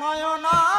নয়নানন্দ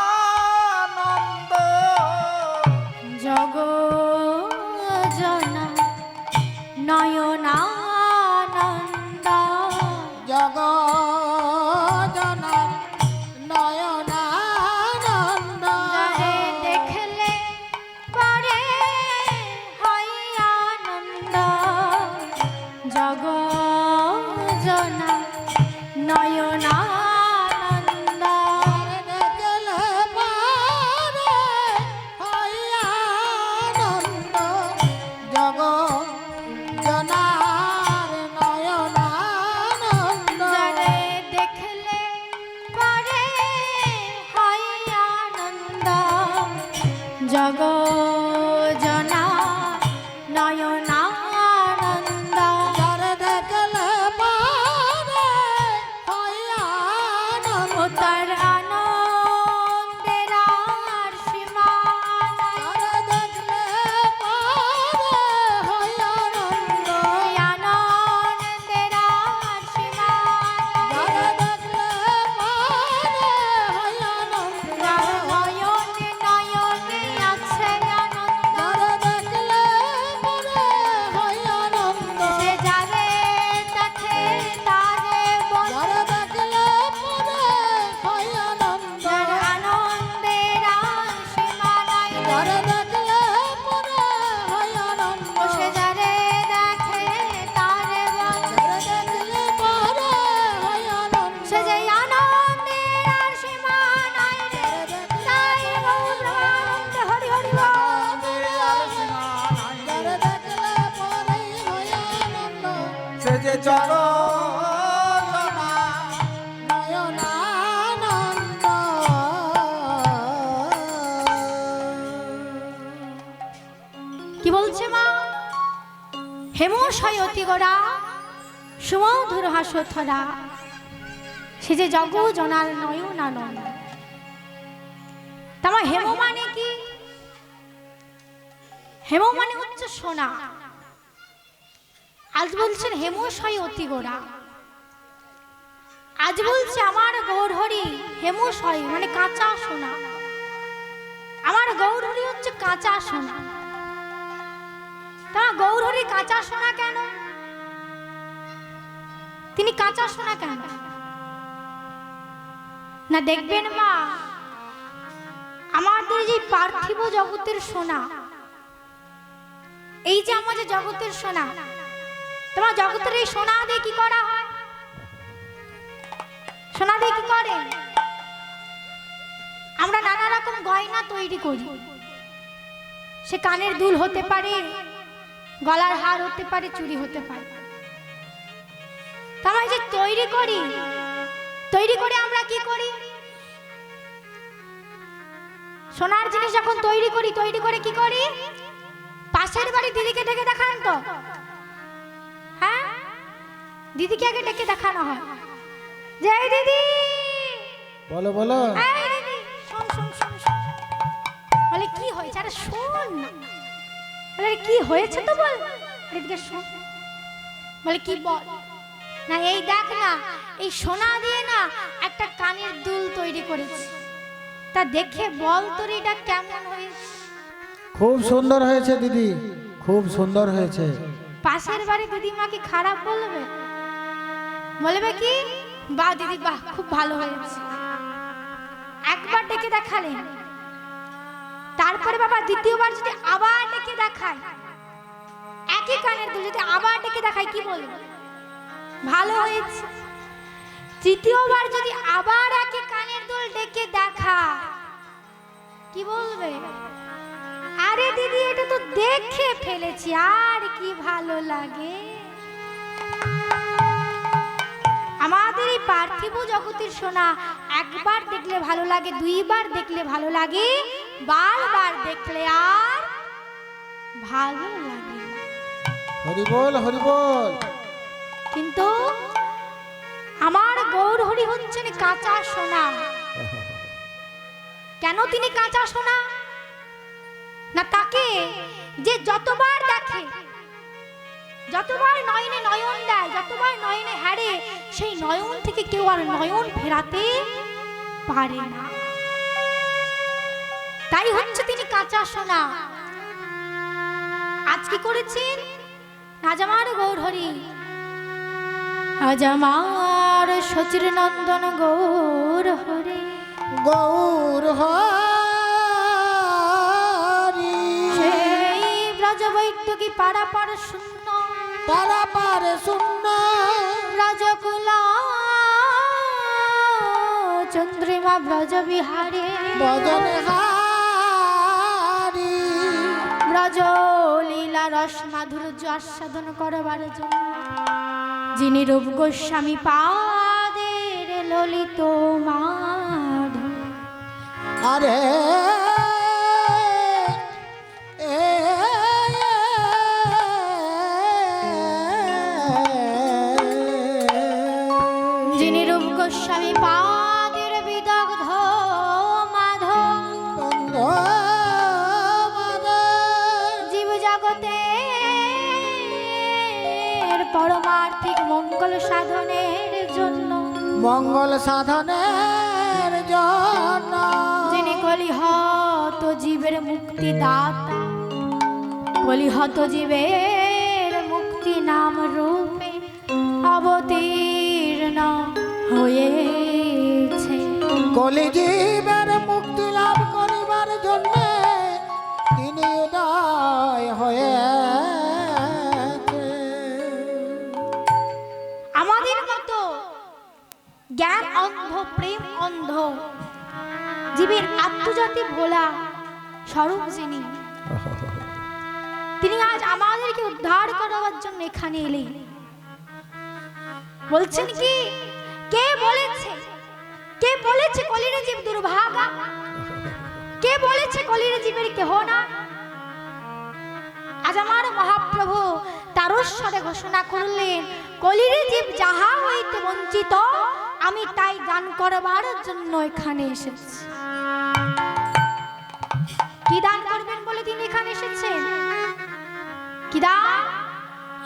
হেমশয় অতি গোড়া সুমধুর হাসথরা। সে যে জগ জনার নয়ন আনন্দ তোমার হেম মানে কি? হেম মানে হচ্ছে সোনা। আজ বলছেন হেমশয় অতি গোড়া আজ বলছে আমার গৌরহরি হেমশয় মানে কাঁচা সোনা। আমার গৌরহরি হচ্ছে কাঁচা সোনা। তা গৌরহরি কাঁচা সোনা কেন? তিনি কাঁচা সোনা কেন? না দেখবেন মা, আমাদের যে পার্থিব জগতের সোনা, এই যে আমাদের জগতের সোনা, তোমার জগতের এই সোনা দিয়ে কি করা হয়? সোনা দিয়ে কি করে? আমরা নানা রকম গয়না তৈরি করি। সে কানের দুল হতে পারে গলার হার হতে পারে চুরি হতে পারে। তারা যে তৈরি করি তৈরি করে আমরা কি করি? সোনার জিনিস যখন তৈরি করি তৈরি করে কি করি? পাশের বাড়ি দিদিকে ডেকে দেখান তো। হ্যাঁ? দিদিকে আগে ডেকে দেখানো হয়। যে দিদি! বলো বলো। এই দিদি শোন শোন শোন শোন। বলে কি হয়েছে? আরে শোন না। বলে কি হয়েছে তো বল এদিকে শোন। বলে কি বল? না এই দেখ না এই সোনা দিয়ে না একটা কানের দুল তৈরি করেছি। তা দেখে বল তোর এটা কেমন হয়েছে? খুব সুন্দর হয়েছে দিদি। খুব সুন্দর হয়েছে। পাশের বাড়ি দিদিমা কি খারাপ বলবে? বলবে কি? বাহ দিদি বাহ খুব ভালো হয়েছে। একবার ডেকে দেখালেন। তারপরে বাবা দ্বিতীয়বার যদি আবার ডেকে দেখায়, একই কানের দুল যদি আবার ডেকে দেখায়, কি বলবে? ভালো হয়েছে। তৃতীয়বার যদি আবার একই কানের দুল ডেকে দেখা কি বলবে? আরে দিদি, এটা তো দেখে ফেলেছি, আর কি ভালো লাগে। আমাদের এই পার্থিব জগতের সোনা একবার দেখলে ভালো লাগে, দুইবার দেখলে ভালো লাগে। বারবার দেখলে আর ভালো লাগে হরি বল হরি বল কিন্তু আমার গৌর হরি হচ্ছেন কাঁচা সোনা। কেন তিনি কাঁচা সোনা? না তাকে যে যতবার দেখে যতবার নয়নে নয়ন দেয় যতবার নয়নে হারে সেই নয়ন থেকে কেউ আর নয়ন ফেরাতে পারে না। তাই হচ্ছে তিনি কাঁচা সোনা। আজ কি করেছেন? আজ আমার গৌর হরি আজ আমার সচির নন্দন গৌর হরি গৌর হরি সেই ব্রজবৈদ্য কি শূন্য। শূন্য। ব্রজকুলা চন্দ্রিমা ব্রজ বিহারে বদন হারি ব্রজ লীলা রস মাধুর্য আস্বাদন করবার জন্য। যিনি রূপ গোস্বামী পাদের ললিত মাধ আরে সাধনের জন্য। মঙ্গল সাধনের জন্য। যিনি কলিহত জীবের মুক্তি দাতা কলিহত জীবের মুক্তি নাম রূপে অবতীর্ণ হয়েছে। কলিজীবের জ্ঞান, অন্ধ, প্রেম, অন্ধ। জীবের আত্মজাতি ভোলা স্বরূপ যিনি তিনি আজ আমাদেরকে উদ্ধার করার জন্য এখানে এলেন বলছেন কি? কে বলেছে? কে বলেছে কলির জীব দুর্ভাগা? কে বলেছে কলির জীবের কেহ না? আজ আমার মহাপ্রভু তারস্বরে ঘোষণা করলেন, কলির জীব যাহা হইতে বঞ্চিত আমি তাই দান করবার জন্য এখানে এসেছি। কি দান করবেন বলে তিনি এখানে এসেছেন? কি দান?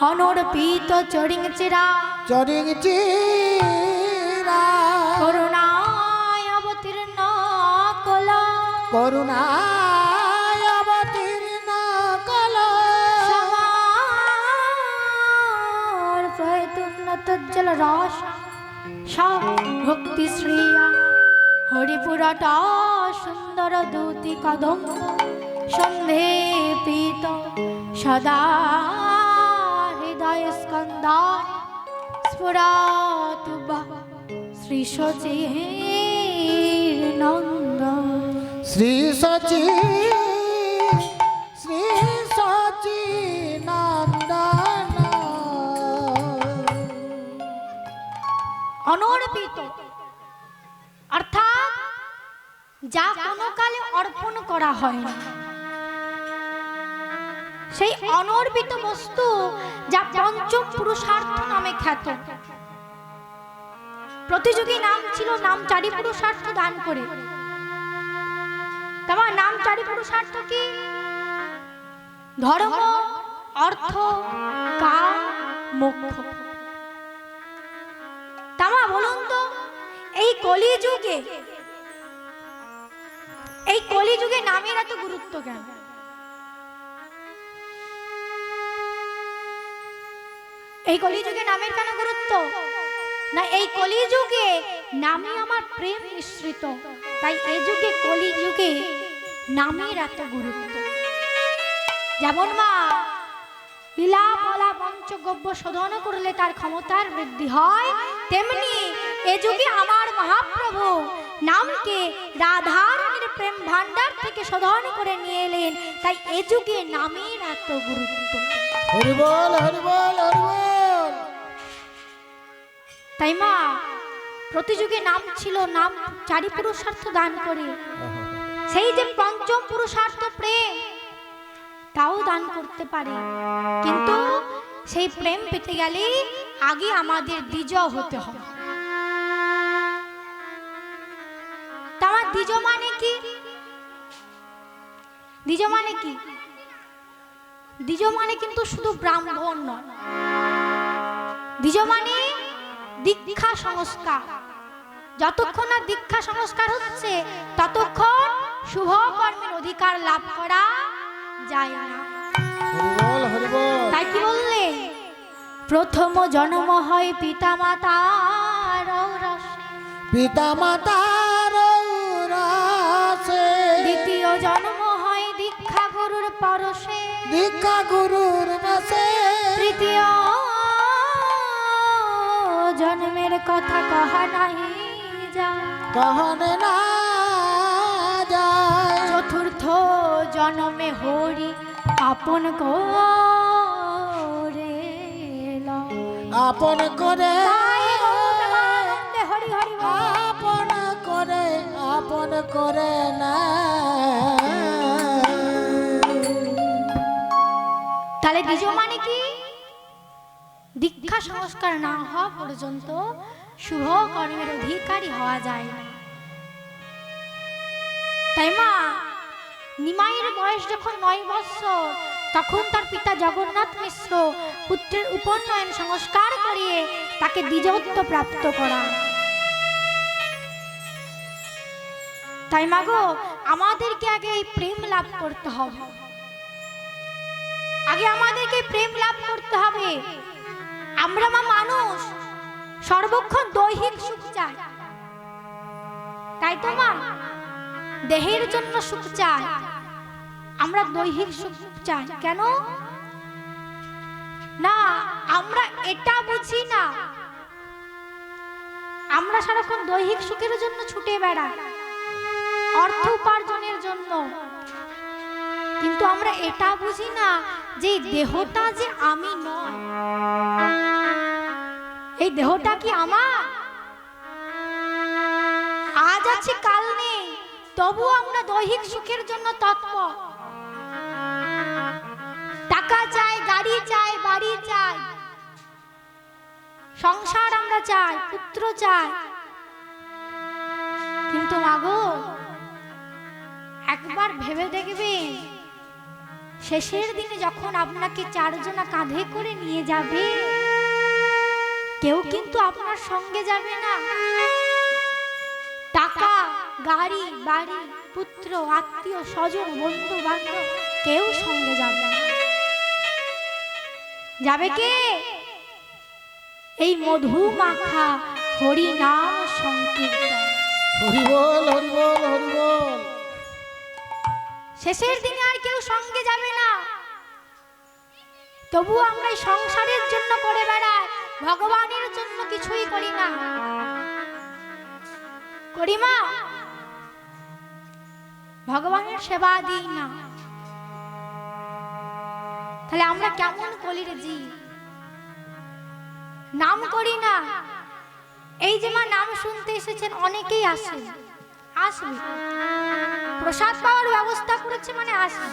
অনর্পিত চরিং চিরা। চরিং চিরা। করুণায় অবতীর্ণ কলা। করুণায় অবতীর্ণ কল। সমার প্রয়তুন্নত জল রস ভক্তি শ্রিয়া। হরিপুরট সুন্দর দূতি কদম্ব সন্ধে পীত সদা হৃদয় স্কন্দ স্ফুরাত শ্রী সচির নন্দ। শ্রী সচি অনর্পিত। অর্থাৎ, যা কোনো কালে অর্পণ করা হয় না। সেই অনর্পিত বস্তু যা পঞ্চম পুরুষার্থ নামে খ্যাত। প্রতিযোগী নাম ছিল নাম চারি পুরুষার্থ দান করে। তোমার নাম চারি পুরুষার্থ কি? ধর্ম, অর্থ, কাম, মোক্ষ। তামা, বলুন তো, এই কলিযুগে এই কলিযুগে নামের এত গুরুত্ব কেন? এই কলিযুগে নামের কেন গুরুত্ব? না, এই কলিযুগে নামে আমার প্রেম মিশ্রিত, তাই এই যুগে, কলিযুগে নামের এত গুরুত্ব। যেমন মা লীলা বলা পঞ্চগব্য শোধন করলে তার ক্ষমতার বৃদ্ধি হয়। তেমনি এ যুগে আমার মহাপ্রভু নামকে রাধারানীর প্রেম ভান্ডার থেকে শোধন করে নিয়ে এলেন। তাই এ যুগে নামের এত গুরুত্ব। হরিবল হরিবল হরিবল তাই মা প্রতিযুগে নাম ছিল নাম চারি পুরুষার্থ দান করে। সেই যে পঞ্চম পুরুষার্থ প্রেম তাও দান করতে পারে। কিন্তু সেই প্রেম পেতে গেলে আগে আমাদের দ্বিজ হতে হবে। দ্বিজ মানে কি? দ্বিজ মানে কি? দ্বিজ মানে কিন্তু শুধু ব্রাহ্মণ নয়। দ্বিজ মানে দীক্ষা সংস্কার। যতক্ষণ না দীক্ষা সংস্কার হচ্ছে, ততক্ষণ শুভ কর্মের অধিকার লাভ করা যায় না তাই কি বললে? প্রথম জন্ম হয় পিতা মাতার। পিতা মাতার দ্বিতীয় জন্ম হয় দীক্ষা গুরুর পরশে। দীক্ষা গুরুর বসে তৃতীয় জন্মের কথা কহা নাই যায়। কহনে না জন্মে হরি আপন করে। আপন করে হরি হরি। আপন করে আপন করে না তাহলে দ্বিজ মানে কি দীক্ষা সংস্কার না হওয়া পর্যন্ত শুভ কর্মের অধিকারী হওয়া যায় না তাই মা নিমাইয়ের বয়স যখন নয় বৎসর, তখন তার পিতা জগন্নাথ মিশ্র পুত্রের উপনয়ন সংস্কার করিয়ে তাকে দ্বিজত্ব প্রাপ্ত করা তাই মাগো আমাদেরকে আগে এই প্রেম লাভ করতে হবে। আগে আমাদেরকে প্রেম লাভ করতে হবে। আমরা মা মানুষ, সর্বক্ষণ দৈহিক সুখ চাই। তাই তো মা, দেহের জন্য সুখ চাই। আমরা দৈহিক সুখ চাই। কেন? না, আমরা এটা বুঝি না। আমরা সারাক্ষণ দৈহিক সুখের জন্য ছুটে বেড়াই, অর্থ উপার্জনের জন্য। কিন্তু আমরা এটা বুঝি না যে দেহটা যে আমি নয়, এই দেহটা কি আমার? আজ আছে, কাল নেই তবু আমরা দৈহিক সুখের জন্য তৎপর। টাকা চাই, গাড়ি চাই, বাড়ি চাই। সংসার আমরা চাই, পুত্র চাই। কিন্তু মাগো, একবার ভেবে দেখবেন, শেষের দিনে যখন আপনাকে চারজনা কাঁধে করে নিয়ে যাবে, কেউ কিন্তু আপনার সঙ্গে যাবে না। টাকা, গাড়ি, বাড়ি, পুত্র, আত্মীয়, স্বজন বন্ধু বান্ধব কেউ সঙ্গে যাবে না। যাবে কে? এই মধু মাখা হরি নাম সংকীর্তন শেষের দিনে আর কেউ সঙ্গে যাবে না। তবু আমরা সংসারের জন্য করে বেড়াই ভগবানের জন্য কিছুই করি না। করি মা ভগবানের সেবা দিই না। তাহলে আমরা কেমন কলির জি? নাম করি না। এই যে মা নাম শুনতে এসেছেন, অনেকেই আসেন আসবে। প্রসাদ পাওয়ার ব্যবস্থা করেছে মানে আসবে।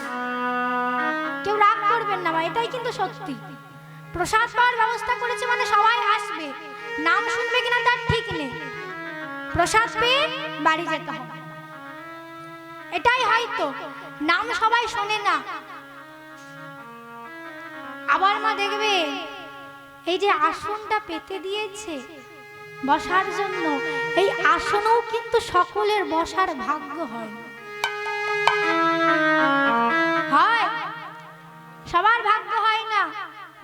কেউ রাগ করবেন না মা, এটাই কিন্তু সত্যি। প্রসাদ পাওয়ার ব্যবস্থা করেছে মানে সবাই আসবে। নাম শুনবে কিনা তার ঠিক নেই। প্রসাদ পেয়ে বাড়ি যেতে হবে। এটাই হয়তো। নাম সবাই শোনে না। আবার মা দেখবে। এই যে আসনটা পেতে দিয়েছে বসার জন্য, এই আসনেও কিন্তু সকলের বসার ভাগ্য হয়। হয়। সবার ভাগ্য হয় না।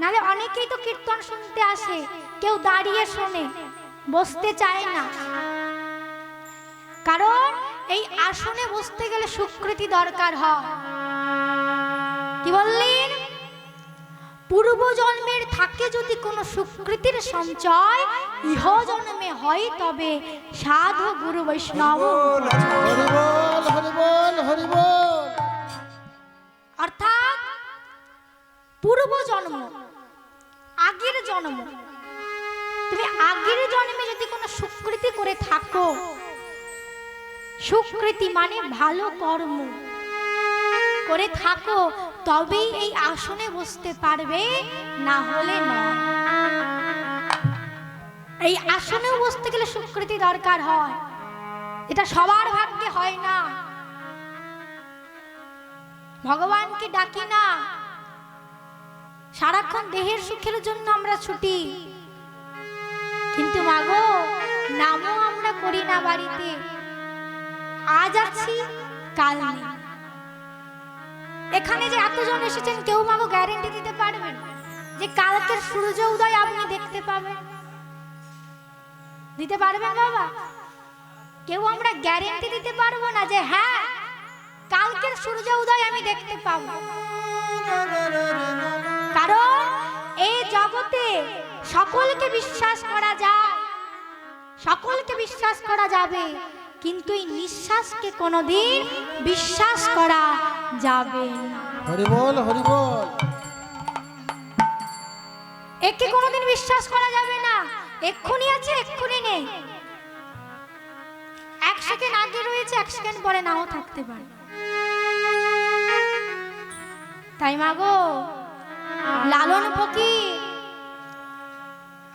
নালে অনেকেই তো কীর্তন শুনতে আসে, কেউ দাঁড়িয়ে শোনে, বসতে চায় না। কারণ এই আসনে বসতে গেলে সুকৃতি দরকার হয়। কি বললেন? পূর্ব জন্মের থাকে যদি কোনো সুকৃতির সঞ্চয় ইহ জন্মে হয় তবে সাধু গুরু বৈষ্ণব। অর্থাৎ পূর্ব জন্ম আগের জন্ম। তুমি আগের জন্মে যদি কোনো সুকৃতি করে থাকো, সুকৃতি মানে ভালো কর্ম। করে থাকো তবেই এই আসনে বসতে পারবে, না হলে নয়। এই আসনেও বসতে গেলে সুকৃতি দরকার হয়। এটা সবার ভাগ্যে হয় না। ভগবানকে ডাকি না। সারাক্ষণ দেহের সুখের জন্য আমরা ছুটি। কিন্তু মাগো নামও আমরা করি না বাড়িতে। আজ আছি, কাল নেই। এখানে যে এতজন এসেছেন, কেউ মাগো গ্যারেন্টি দিতে পারবেন যে কালকের সূর্য উদয় আপনি দেখতে পাবেন। দিতে পারবেন বাবা? কেউ আমরা গ্যারেন্টি দিতে পারব না যে হ্যাঁ কালকের সূর্য উদয় আমি দেখতে পাবো। কারণ এই জগতে সকলকে বিশ্বাস করা যায়। সকলকে বিশ্বাস করা যাবে। কিন্তু এই নিঃশ্বাসকে কোনোদিন বিশ্বাস করা যাবে না। একে কোনোদিন বিশ্বাস করা যাবে না। এক্ষুনি আছে এক্ষুনি নেই। এক সেকেন্ড আগে রয়েছে এক সেকেন্ড পরে নাও থাকতে পারে। তাই মাগো লালন ফকির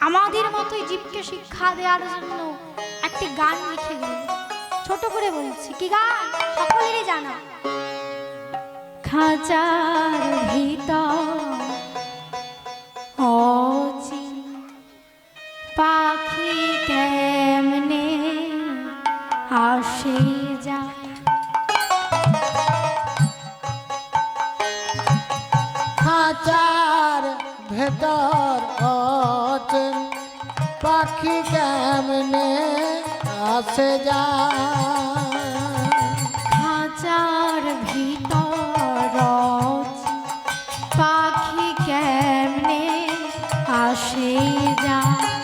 আমাদের মতোই জীবকে শিক্ষা দেওয়ার জন্য একটি গান লিখে গেলেন। ছোট করে বলছি। কি গান সকলেরই জানা। খাঁচার ভিতর পাখি কেমনে আসে যায়? খাঁচার ভেতর পাখি কেমনে আসে যা খাঁচার ভিতর পাখি কেমনে আসে যায়?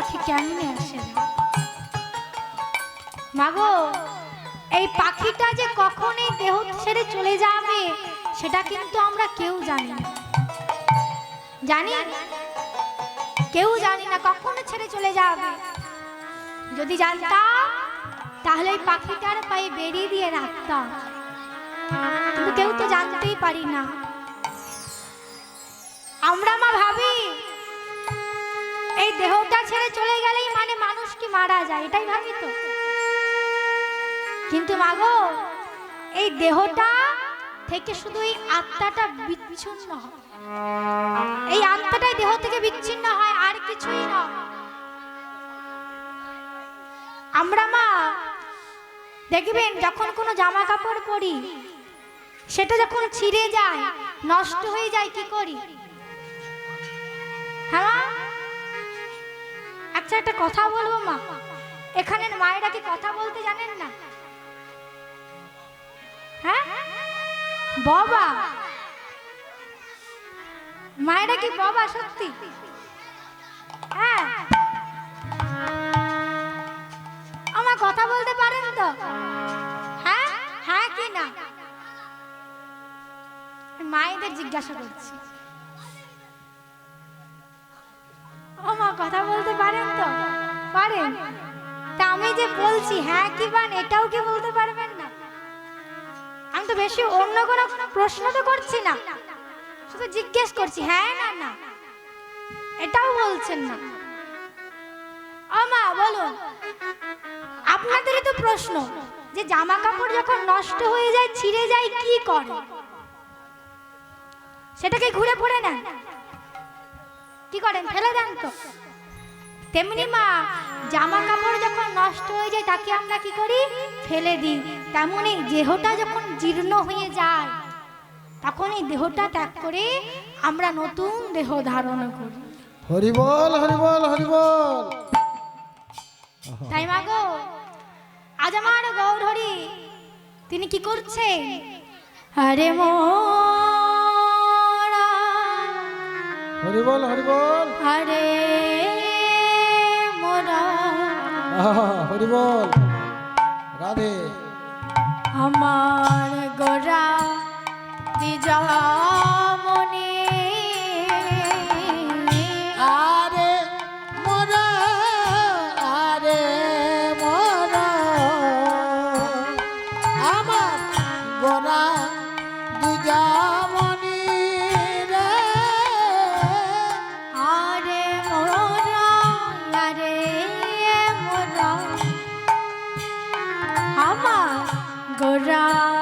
পাখি কেমনে আসে? মাগো, এই পাখিটা যে কখন এই দেহ ছেড়ে চলে যাবে, সেটা কিন্তু আমরা কেউ জানি না। জানি? কেউ জানি না কখন ছেড়ে চলে যাবে। যদি জানতাম, তাহলে পাখিটার পায়ে বেরিয়ে দিয়ে রাখতাম। কিন্তু কেউ তো জানতেই পারি না। আমরা মা ভাবি মারা যায়, এটাই ভাবি তো। কিন্তু মাগো, এই দেহটা থেকে শুধু এই আত্মাটা বিচ্ছিন্ন হয়। এই আত্মাটাই দেহ থেকে বিচ্ছিন্ন হয়, আর কিছুই না আমরা মা, দেখবেন যখন কোনো জামা কাপড় পরি, সেটা যখন ছিঁড়ে যায়, নষ্ট হয়ে যায়, কি করি? হ্যাঁ? আচ্ছা একটা কথা বলব মা? এখানের মায়েরা কি কথা বলতে জানেন না? হ্যাঁ? বাবা! মায়েরা কি বাবা সত্যি? হ্যাঁ? আমার কথা বলতে পারেন তো? হ্যাঁ? হ্যাঁ কি না? মায়েদের জিজ্ঞাসা করছি। ও মা কথা বলতে পারেন তো? পারেন? তা আমি যে বলছি হ্যাঁ কি বান এটাও কি বলতে পারবেন না? আমি তো বেশি অন্য কোনো প্রশ্ন তো করছি না। শুধু জিজ্ঞেস করছি হ্যাঁ না না। এটাও বলছেন না। ও মা বলুন। আপনাদেরই তো প্রশ্ন, যে জামা কাপড় যখন নষ্ট হয়ে যায়, ছিঁড়ে যায়, কি করে? সেটাকে ঘুরে পড়ে নেন। কি করেন ফেলে দেন তো। তেমনি মা জামা কাপড় যখন নষ্ট হয়ে যায় তাকে আমরা কি করি? ফেলে দিই। তেমনই দেহটা যখন জীর্ণ হয়ে যায় তখন এই দেহটা ত্যাগ করে আমরা নতুন দেহ ধারণ করি। হরিবল হরিবল হরিবল তাই মা গো আজ আমার গৌর হরি তিনি কি করছেন? আরে মোরা হরি বল হরি বল হরে মোরা। হরি বল রাধে। আমার গোরা দিজামনি আরে গোরা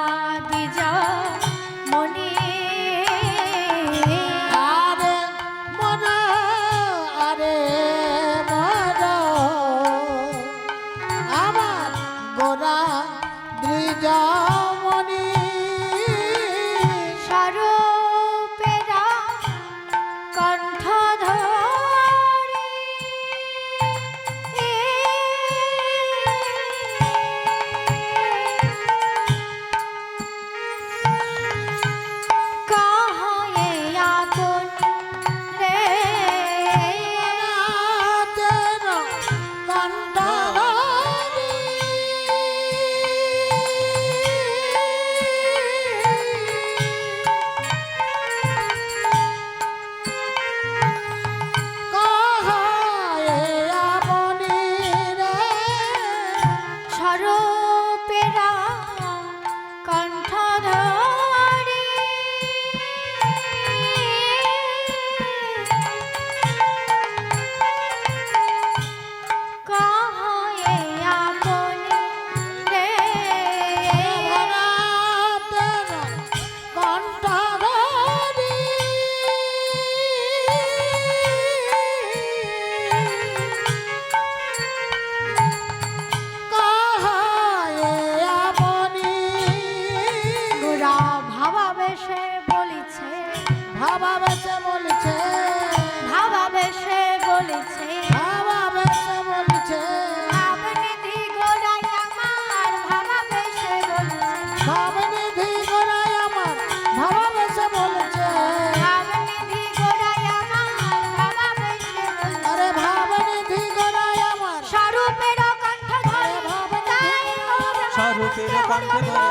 কণ্ঠে ধরে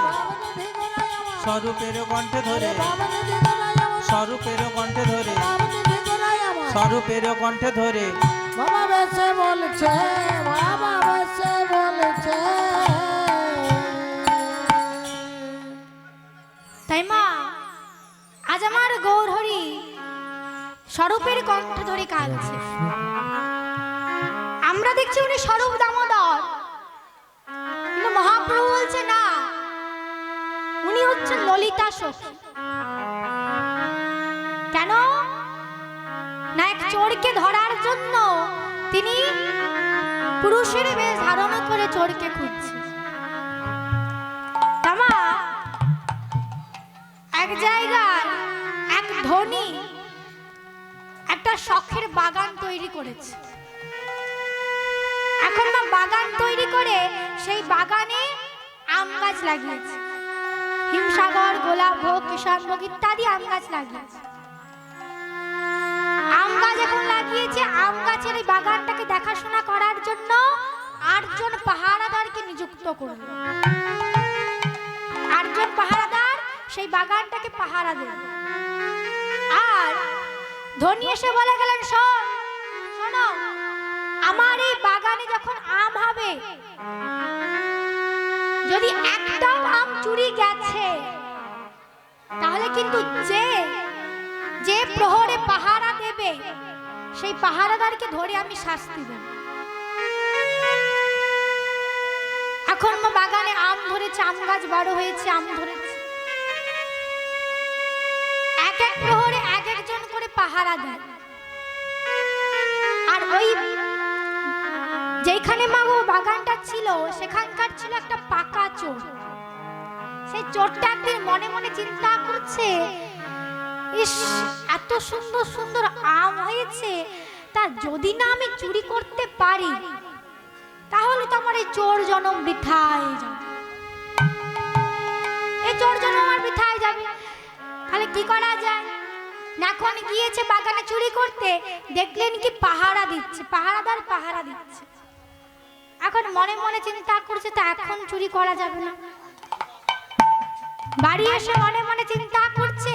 স্বরূপের কণ্ঠে ধরে। স্বরূপের কণ্ঠে ধরে। স্বরূপের কণ্ঠে ধরে। ভাবাবেশে বলছে ভাবাবেশে বলছে। তাই মা আজ আমার গৌরহরি স্বরূপের কণ্ঠ ধরে কাঁদছে। আমরা দেখছি উনি স্বরূপ উনি হচ্ছেন ললিতা সখী কেন? না এক চোরকে ধরার জন্য তিনি পুরুষের বেশ ধারণ করে চোরকে খুঁজছে এক জায়গায় এক ধনী একটা শখের বাগান তৈরি করেছে। এখন বাগান তৈরি করে সেই বাগানে আম গাছ লাগিয়েছে। হিমসাগর, গোলাপ গোলাপভোগ কিষানভোগ ইত্যাদি আম গাছ লাগিয়েছে। আম গাছ এখন লাগিয়েছে। আম গাছের এই বাগানটাকে দেখাশোনা করার জন্য আটজন পাহারাদারকে নিযুক্ত করল। আটজন পাহারাদার সেই বাগানটাকে পাহারা দেবে আর ধনী এসে বলে গেলেন শোনো, আমার এই বাগানে যখন আম হবে যদি একটাও আম চুরি গেছে, তাহলে কিন্তু যে যে প্রহরে পাহারা দেবে, সেই পাহারাদারকে ধরে আমি শাস্তি দেব। এখন মা বাগানে আম ধরেছে, আম গাছ বড় হয়েছে, আম ধরেছে। এক এক প্রহরে এক একজন করে পাহারা দেয়। আর ওই যেখানে মা ও বাগানটা ছিল, সেখানকার ছিল একটা পাকা চোর। সেই চোরটা একদিন মনে মনে চিন্তা করছে, ইস, এত সুন্দর সুন্দর আম হয়েছে, তা যদি না আমি চুরি করতে পারি, তাহলে তো আমার এই চোর জনম বৃথায় যাবে। এই চোর জনম আর বৃথায় যাবে। তাহলে কি করা যায়? এখন গিয়েছে বাগানে চুরি করতে, দেখলেন কি পাহারা দিচ্ছে, পাহারাদার পাহারা দিচ্ছে। এখন মনে মনে চিন্তা করছে তা এখন চুরি করা যাবে না। বাড়ি এসে মনে মনে চিন্তা করছে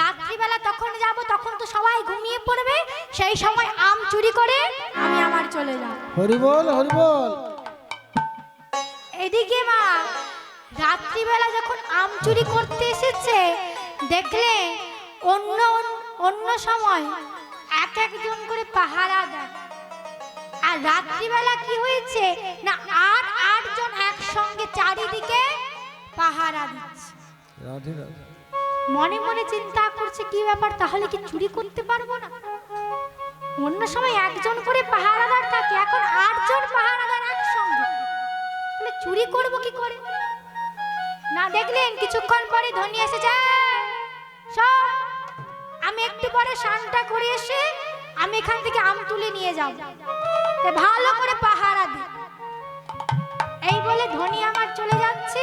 রাত্রিবেলা তখন যাব তখন তো সবাই ঘুমিয়ে পড়বে সেই সময় আম চুরি করে আমি আমার চলে যাব। হরিবল হরিবল এদিকে মা রাত্রিবেলা যখন আম চুরি করতে এসেছে দেখলে অন্য অন্য সময় এক একজন করে পাহারা দেয়। আর রাত্রিবেলা কি হয়েছে? না আর আটজন একসঙ্গে চারিদিকে পাহারা দিচ্ছে। রাধে রাধে। মনে মনে চিন্তা করছে কি ব্যাপার? তাহলে কি চুরি করতে পারব না? অন্য সময় একজন করে পাহারাদার থাকে এখন আটজন পাহারাদার একসঙ্গে। তাহলে চুরি করব কি করে? না দেখলেন কিছুক্ষণ পরে ধনী এসে যায়। সব আমি একটু পরে শানটা করে এসে আমি এখান থেকে আম তুলে নিয়ে যাব। ভালো করে পাহারা দি। এই বলে ধনী আমার চলে যাচ্ছে,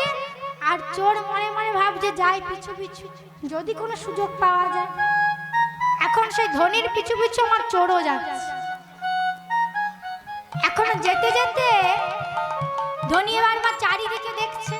আর চোর মনে মনে ভাবছে, যাই পিছু পিছু, যদি কোনো সুযোগ পাওয়া যায়। এখন সেই ধনির পিছু পিছু আমার চোরও যাচ্ছে। এখন যেতে যেতে ধনী এবার চারিদিকে দেখছে।